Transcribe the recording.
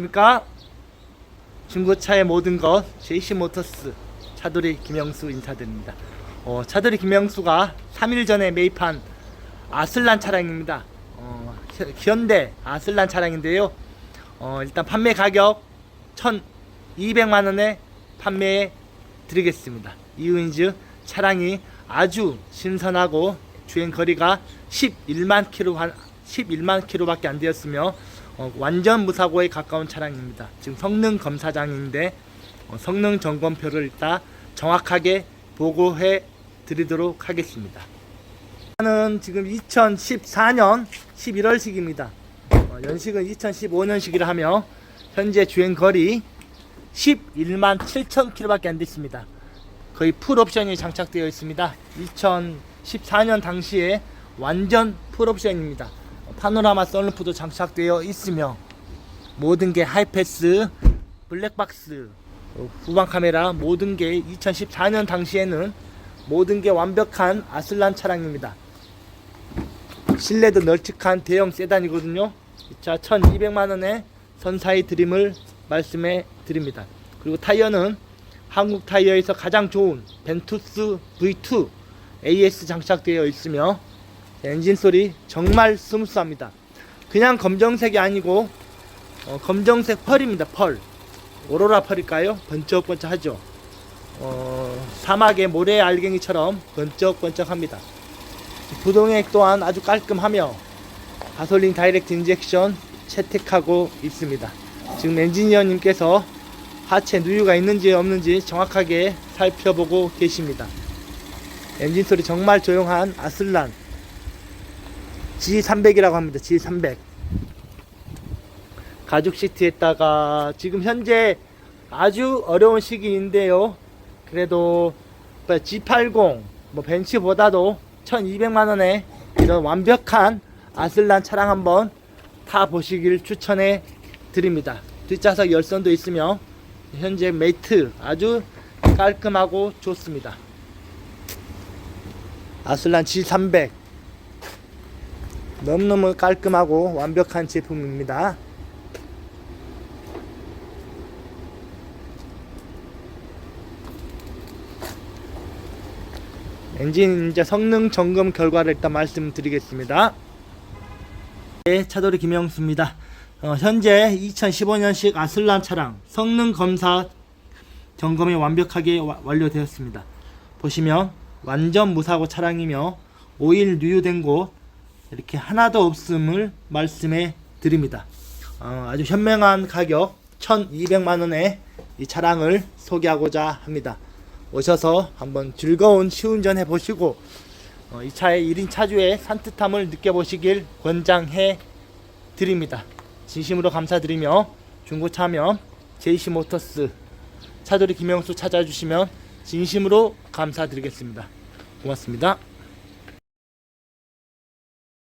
안녕하십니까? 중고차의 모든 것 JC 모터스 차돌이 김영수 인사드립니다. 어, 차돌이 김영수가 3일 전에 매입한 아슬란 차량입니다. 어, 현- 현대 아슬란 차량인데요. 어, 일단 판매 가격 1200만원에 판매해 드리겠습니다. 이유인즉 차량이 아주 신선하고 주행 거리가 11만 킬로 한 11만 킬로밖에 안 되었으며 어, 완전 무사고에 가까운 차량입니다. 지금 성능 검사장인데 어, 성능 점검표를 일단 정확하게 보고해 드리도록 하겠습니다. 는 지금 2014년 11월식입니다. 어, 연식은 2015년식이라 하며 현재 주행 거리 11만 7천 킬로밖에 안 됐습니다. 거의 풀 옵션이 장착되어 있습니다. 2014년 당시에 완전 풀 옵션입니다. 파노라마 썬루프도 장착되어 있으며 모든 게 하이패스, 블랙박스, 어, 후방 카메라 모든 게 2014년 당시에는 모든 게 완벽한 아슬란 차량입니다. 실내도 널찍한 대형 세단이거든요. 이 차 1200만 원에 선사히 드림을 말씀해 드립니다. 그리고 타이어는 한국 타이어에서 가장 좋은 벤투스 V2 AS 장착되어 있으며 엔진 소리 정말 스무스합니다. 그냥 검정색이 아니고 어, 검정색 펄입니다. 펄. 오로라 펄일까요? 번쩍번쩍하죠. 어, 사막의 모래 알갱이처럼 번쩍번쩍합니다. 부동액 또한 아주 깔끔하며 가솔린 다이렉트 인젝션 채택하고 있습니다. 지금 엔지니어님께서 하체 누유가 있는지 없는지 정확하게 살펴보고 계십니다. 엔진 소리 정말 조용한 아슬란 G300이라고 합니다. G300 가죽 시트에다가 지금 현재 아주 어려운 시기인데요. 그래도 G80 뭐 벤츠보다도 1200만 원에 이런 완벽한 아슬란 차량 한번 타 보시길 추천해 드립니다. 뒷좌석 열선도 있으며 현재 메이트 아주 깔끔하고 좋습니다. 아슬란 G300 너무너무 깔끔하고 완벽한 제품입니다. 엔진 이제 성능 점검 결과를 일단 말씀드리겠습니다. 네, 차돌이 김영수입니다. 어, 현재 2015년식 아슬란 차량 성능 검사 점검이 완벽하게 와- 완료되었습니다. 보시면 완전 무사고 차량이며 오일 누유된 곳 이렇게 하나도 없음을 말씀해 드립니다. 어, 아주 현명한 가격 1200만 원에 이 차량을 소개하고자 합니다. 오셔서 한번 즐거운 시운전 해보시고 어, 이 차의 1인 차주의 산뜻함을 느껴보시길 권장해 드립니다. 진심으로 감사드리며 중고 차면 JC 모터스 차돌이 김영수 찾아주시면 진심으로 감사드리겠습니다. 고맙습니다.